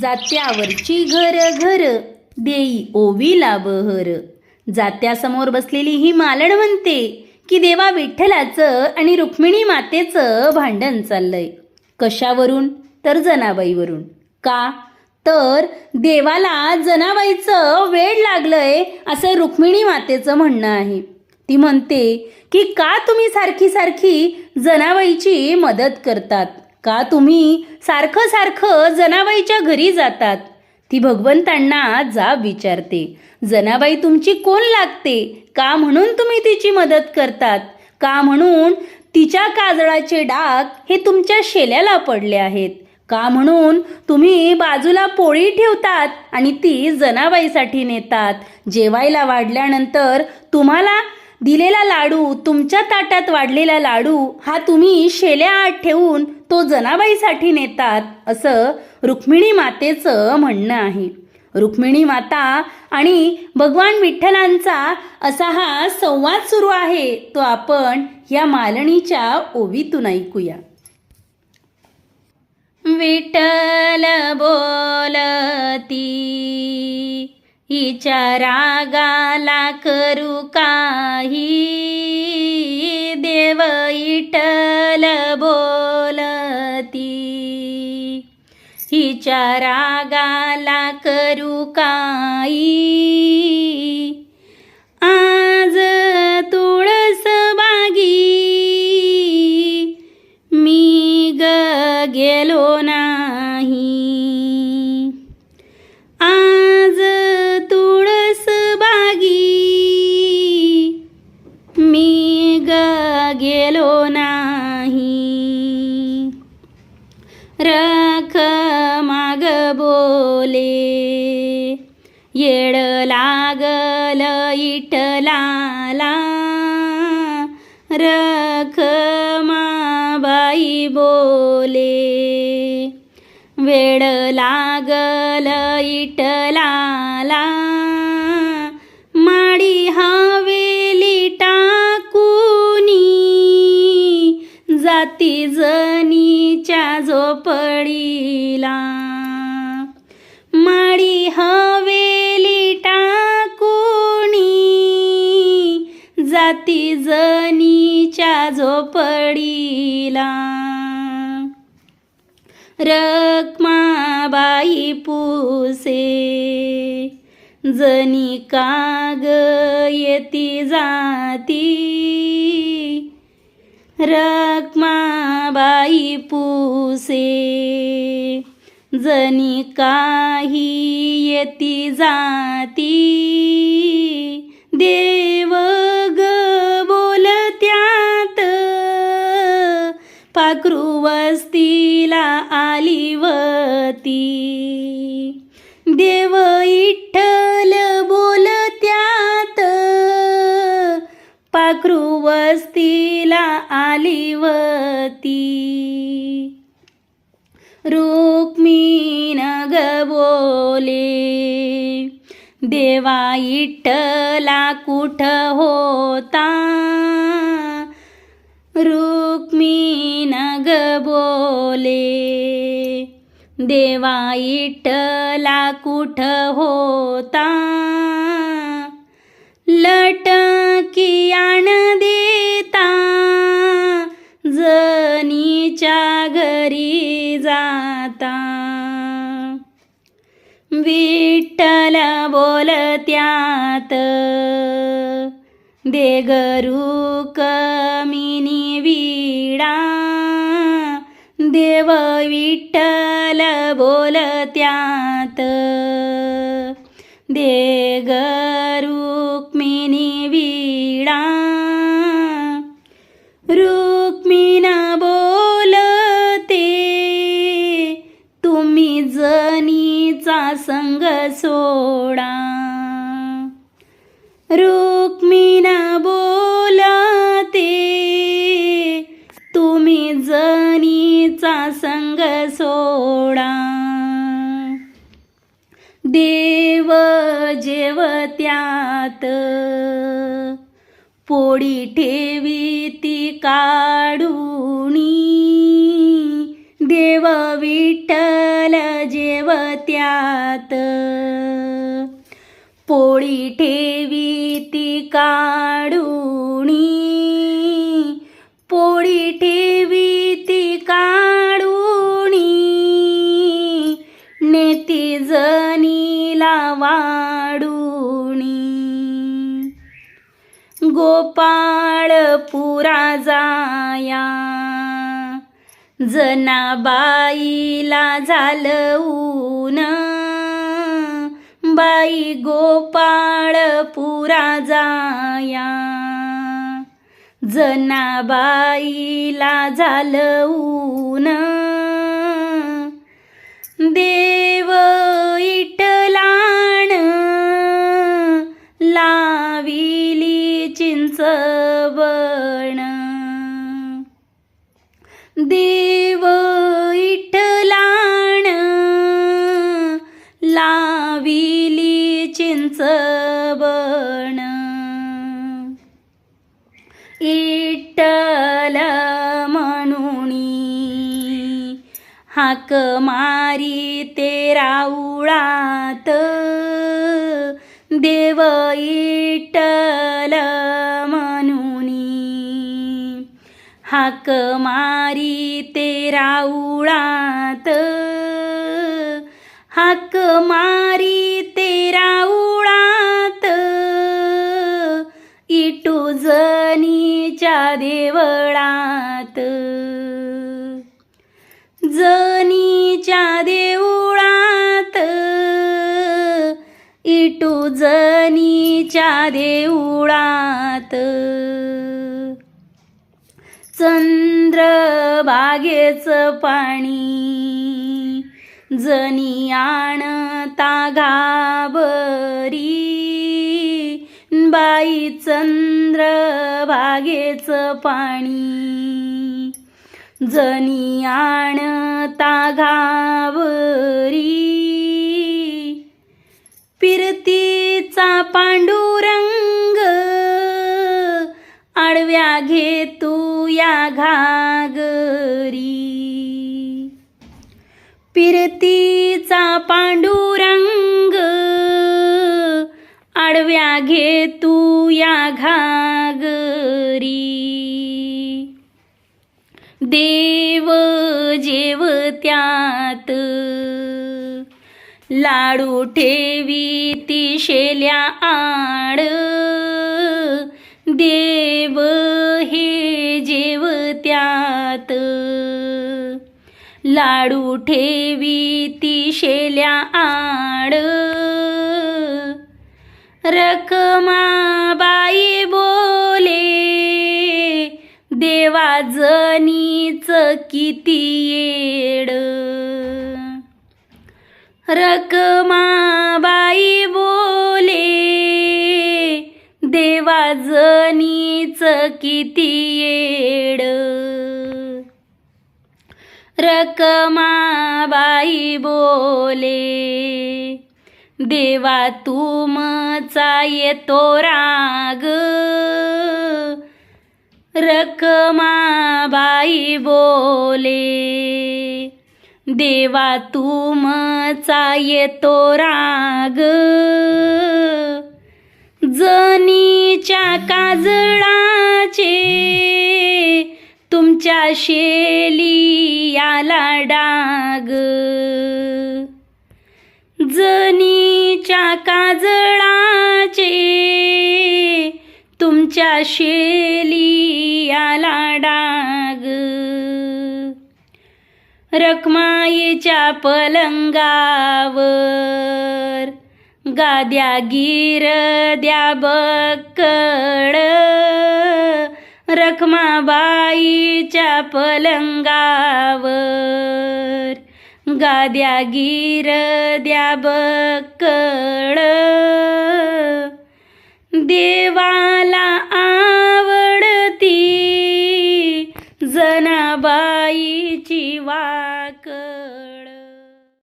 जात्यावरची घर घर देई ओवीला बहर जात्यासमोर बसलेली ही मालण म्हणते की देवा विठ्ठलाचं आणि रुक्मिणी मातेचं भांडण चाललंय. कशावरून? तर जनाबाईवरून. का? तर देवाला जनाबाईचं वेळ लागलंय असं रुक्मिणी मातेचं म्हणणं आहे. ती म्हणते की का तुम्ही सारखी सारखी जनाबाईची मदत करतात? का तुम्ही सारखं सारखं जनाबाईच्या घरी जातात? ती भगवंतांना जाब विचारते. जनाबाई तुमची कोण लागते? का म्हणून तुम्ही तिची मदत करतात? का म्हणून तिच्या काजळाचे डाग हे तुमच्या शेल्याला पडले आहेत? का म्हणून तुम्ही बाजूला पोळी ठेवतात आणि ती जनाबाईसाठी नेतात? जेवायला वाढल्यानंतर तुम्हाला दिलेला लाडू तुमच्या ताटात वाढलेला लाडू हा तुम्ही शेल्या आत ठेवून तो जनाबाईसाठी नेतात असं रुक्मिणी मातेचं म्हणणं आहे. रुक्मिणी माता आणि भगवान विठ्ठलांचा असा हा संवाद सुरू आहे तो आपण या मालणीच्या ओवीतून ऐकूया. विठ्ठल बोलती हिच्या रागाला करू काही. देव इटल बोलती. हिच्या रागाला करू काही. लागल इटलाला रख माबाई बोले. वेड लागल इटलाला माडी हवेली टाकूनी जाती जनीच्या झोपडीला. माडी हवेली जाती जनीच्या झोपडीला. रक्माबाई पुसे जनी काग येती जाती. रखमाबाई पुसे जनी काही येती जाती. देव आली वती देव इठ्ठल बोलत्यात. पाखरू वस्तीला आलीवती. रुक्मीन ग बोले देवा इठ्ठला कुठ होता? ग बोले देवा इटला कुठ होता? लटकी आण देता जनीच्या घरी जाता. विठ्ठल बोलत्यात देगरू कमिनी विडा. देव विठ्ठल बोलत्यात देगरुक्मिनी विडा रुक्मिणा बोलते तुम्ही जनीचा संग सोडा रुक्मिणा बोलते तुम्ही जनीचा संग सोडा. देव जेवत्यात पोळी ठेवी ती काढूनी. देव विठ्ठल जेवत्यात पोळी ठेवी ती काढुणी राजाया. जाया जनाबाईला झालं ऊन. बाई गोपाळपुरा जाया. जनाबाईला झालं ऊन. देव बण इटल म्हणुनी हाक मारी ते राऊळात। देव इटल म्हणुनी हाक मारी ते राऊळात। हाक मारी ते राऊ देवळात. जनीच्या देवळात. इटू जनीच्या देऊळात चंद्रभागेचं पाणी. जनी आणता घाबरी बाई चंद्रभागेचं पाणी. जनी आणता घाबरी. पिरतीचा पांडुरंग आडव्या घेतो या घागरी. पिरतीचा पांडू आडव्या घे तू या घागरी. देव जेवत्यात लाडू ठेवी ती शेल्या आड. देव हे जेवत्यात लाडू ठेवी ती शेल्या आड. रखमाबाई बोले देवाजनीच किती येड. रखमाबाई बोले देवाजनीच किती येड. रखमाबाई बोले देवा तुमचा येतो राग. रखमाबाई बोले. देवा तुमचा येतो राग. जनीच्या काजळाचे तुमच्या शेली याला डाग. जनीच्या काजळाचे तुमच्या शेली याला डाग. रखमाईच्या पलंगावर गाद्या गिर द्या बक्कड. रखमाबाईच्या पलंगावर गाद्या गिर द्या बकळ देवाला आवडती जनाबाईची वाकळ